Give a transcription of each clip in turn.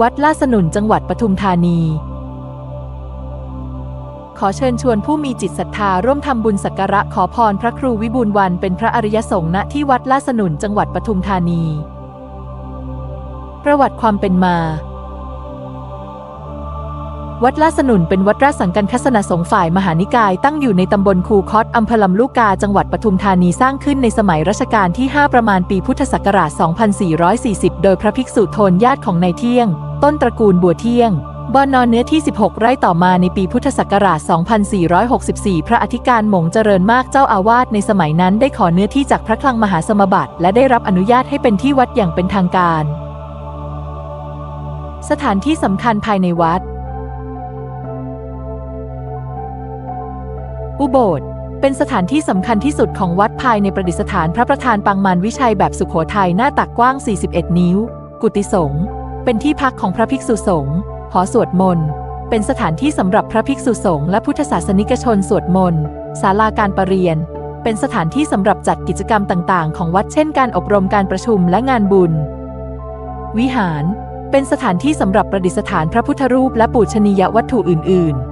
วัดลาสนุนจังหวัดปทุมธานี ขอเชิญชวนผู้มีจิตศรัทธาร่วมทำบุญสักการะขอพรพระครูวิบูลวันเป็นพระอริยสงฆ์ณที่วัดลาสนุนจังหวัดปทุมธานี ประวัติความเป็นมา วัดลาสนุนเป็นวัดราชสังกัญคสนสงฆ์ฝ่ายมหานิกาย ตั้งอยู่ในตำบลคูคอตอำเภอลำลูกกาจังหวัดปทุมธานีสร้างขึ้นในสมัยรัชกาลที่ 5 ประมาณปีพุทธศักราช 2440 โดยพระภิกษุโทนญาติของนายเที่ยง ต้นตระกูลบัวเที่ยงบอนนอนเนื้อที่ 16 ไร่ต่อมาในปีพุทธศักราช 2464 พระอธิการหมงเจริญมากเจ้าอาวาสในสมัยนั้นได้ขอเนื้อที่จากพระคลังมหาสมบัติ และได้รับอนุญาตให้เป็นที่วัดอย่างเป็นทางการ สถานที่สำคัญภายในวัด อุโบสถเป็นสถานที่สำคัญที่สุดของวัดภายในประดิษฐานพระประธานปังมานวิชัยแบบสุขโขทัยหน้าตักกว้าง 41 นิ้ว กุฏิสงฆ์เป็นที่พักของพระภิกษุสงฆ์หอสวดมนต์ เป็นสถานที่สำหรับพระภิกษุสงฆ์และพุทธศาสนิกชนสวดมนต์ศาลาการประเรียน เป็นสถานที่สำหรับจัดกิจกรรมต่าง ๆ ของวัดเช่นการอบรมการประชุมและงานบุญ วิหาร เป็นสถานที่สำหรับประดิษฐานพระพุทธรูปและปูชนียวัตถุอื่น ๆ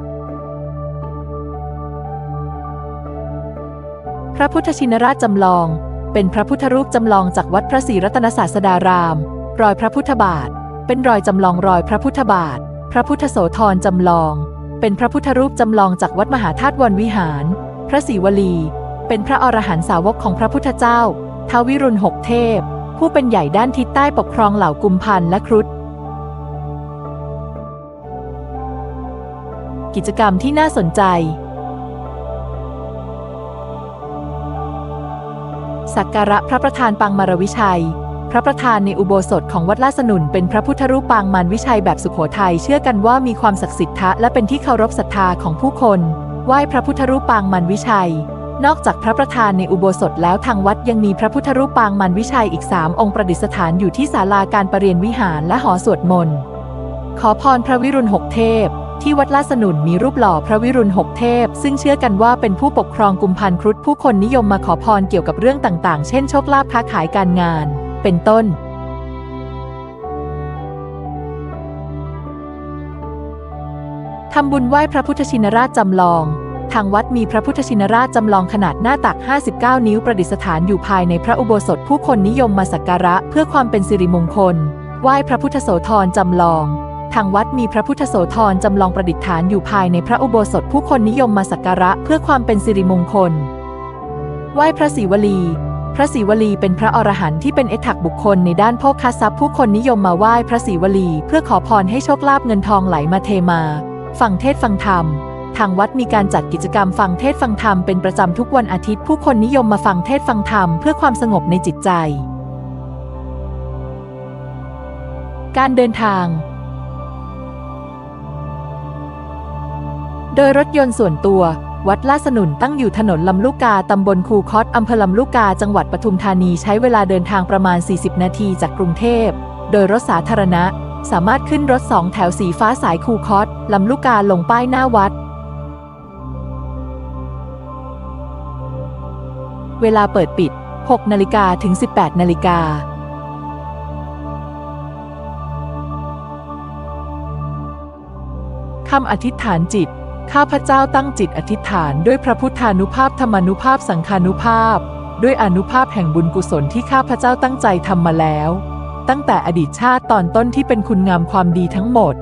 ระพุทธชินราชจำลอง เป็นพระพุทธรูปจำลองจากวัดพระศรีรัตนศาสดาราม รอยพระพุทธบาท เป็นรอยจำลองรอยพระพุทธบาท พระพุทธโสธรจำลอง เป็นพระพุทธรูปจำลองจากวัดมหาธาตุวรวิหาร พระศรีวลี เป็นพระอรหันตสาวกของพระพุทธเจ้าท้าววิรุณหกเทพ ผู้เป็นใหญ่ด้านทิศใต้ปกครองเหล่ากุมพันธ์และครุฑกิจกรรมที่น่าสนใจ สักการะพระประธานปางมารวิชัย พระประธานในอุโบสถของวัดลาสนุนเป็นพระพุทธรูปปางมารวิชัยแบบสุขโขทัยเชื่อกันว่ามีความศักดิ์สิทธิ์ทะและเป็นที่เคารพศรัทธาของผู้คนไหว้พระพุทธรูปปางมารวิชัย นอกจากพระประธานในอุโบสถแล้วทางวัดยังมีพระพุทธรูปปางมารวิชัยอีกสามองค์ประดิษฐานอยู่ที่ศาลาการประเรียนวิหารและหอสวดมนต์ขอพรพระวิรุณหกเทพ ที่วัดลาสนุนมีรูปหล่อพระวิรุณหกเทพ ซึ่งเชื่อกันว่าเป็นผู้ปกครองกุมพันครุฑผู้คนนิยมมาขอพรเกี่ยวกับเรื่องต่างๆ เช่นโชคลาภค้าขายการงาน เป็นต้นทำบุญไหว้พระพุทธชินราชจำลอง ทางวัดมีพระพุทธชินราชจำลองขนาดหน้าตัก 59 นิ้วประดิษฐานอยู่ภายในพระอุโบสถผู้คนนิยมมาสักการะเพื่อความเป็นสิริมงคล ไหว้พระพุทธโสธรจำลอง ทางวัดมีพระพุทธโสธรจำลองประดิษฐานอยู่ภายในพระอุโบสถผู้คนนิยมมาสักการะเพื่อความเป็นสิริมงคล ไหว้พระศรีวลี พระศรีวลีเป็นพระอรหันต์ที่เป็นเอถักบุคคลในด้านโภคทรัพย์ผู้คนนิยมมาไหว้พระศรีวลี เพื่อขอพรให้โชคลาภเงินทองไหลมาเทมา ฟังเทศฟังธรรม ทางวัดมีการจัดกิจกรรมฟังเทศฟังธรรมเป็นประจำทุกวันอาทิตย์ผู้คนนิยมมาฟังเทศฟังธรรมเพื่อความสงบในจิตใจ การเดินทาง ดยรถยนต์ส่วนตัว วัดลาสนุนตั้งอยู่ถนนลำลูกกา ตำบลคูคอตอำเภอลำลูกกา จังหวัดปทุมธานีใช้เวลาเดินทางประมาณ 40 นาทีจากกรุงเทพ โดยรถสาธารณะ สามารถขึ้นรถสองแถวสีฟ้าสายคูคอตลำลูกกาลงป้ายหน้าวัด เวลาเปิดปิด 6 นาฬิกาถึง 18 นาฬิกาคำอธิษฐานจิต ข้าพเจ้าตั้งจิตอธิษฐานด้วยพระพุทธานุภาพธรรมานุภาพสังฆานุภาพ ด้วยอนุภาพแห่งบุญกุศลที่ข้าพเจ้าตั้งใจทำมาแล้ว ตั้งแต่อดีตชาติตอนต้นที่เป็นคุณงามความดีทั้งหมด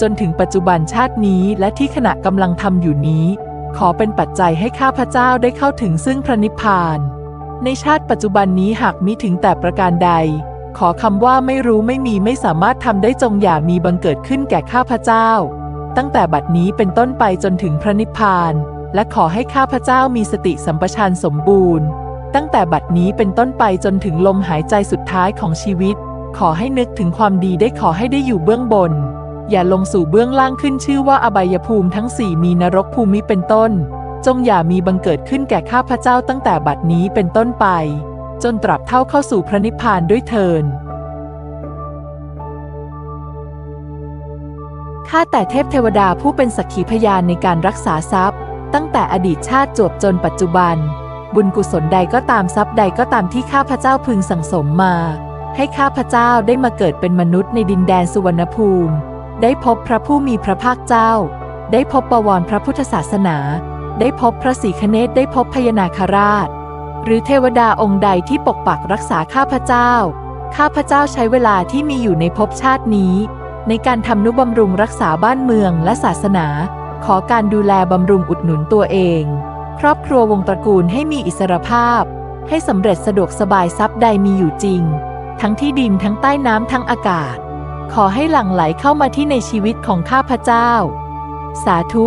จนถึงปัจจุบันชาตินี้และที่ขณะกำลังทำอยู่นี้ ขอเป็นปัจจัยให้ข้าพเจ้าได้เข้าถึงซึ่งพระนิพพาน ในชาติปัจจุบันนี้หากมิถึงแต่ประการใด ขอคำว่าไม่รู้ไม่มีไม่สามารถทำได้จงอย่ามีบังเกิดขึ้นแก่ข้าพเจ้า ตั้งแต่บัดนี้เป็นต้นไปจนถึงพระนิพพาน และขอให้ข้าพเจ้ามีสติสัมปชัญญสมบูรณ์ ตั้งแต่บัดนี้เป็นต้นไปจนถึงลมหายใจสุดท้ายของชีวิต ขอให้นึกถึงความดีได้ขอให้ได้อยู่เบื้องบน อย่าลงสู่เบื้องล่างขึ้นชื่อว่าอบายภูมิทั้งสี่มีนรกภูมิเป็นต้น จงอย่ามีบังเกิดขึ้นแก่ข้าพเจ้าตั้งแต่บัดนี้เป็นต้นไป จนตราบเท่าเข้าสู่พระนิพพานด้วยเทิน ข้าแต่เทพเทวดาผู้เป็นสักขีพยานในการรักษาทรัพย์ ตั้งแต่อดีตชาติจวบจนปัจจุบัน บุญกุศลใดก็ตามทรัพย์ใดก็ตามที่ข้าพเจ้าพึงสั่งสมมา ให้ข้าพเจ้าได้มาเกิดเป็นมนุษย์ในดินแดนสุวรรณภูมิ ได้พบพระผู้มีพระภาคเจ้า ได้พบบวรพระพุทธศาสนา ได้พบพระศรีคเนศได้พบพญานาคราช หรือเทวดาองค์ใดที่ปกปักรักษาข้าพเจ้า ข้าพเจ้าใช้เวลาที่มีอยู่ในภพชาตินี้ ในการทำนุบำรุงรักษาบ้านเมืองและศาสนา ขอการดูแลบำรุงอุดหนุนตัวเอง ครอบครัววงตระกูลให้มีอิสรภาพ ให้สำเร็จสะดวกสบายทรัพย์ใดมีอยู่จริง ทั้งที่ดินทั้งใต้น้ำทั้งอากาศ ขอให้หลั่งไหลเข้ามาที่ในชีวิตของข้าพเจ้า สาธุ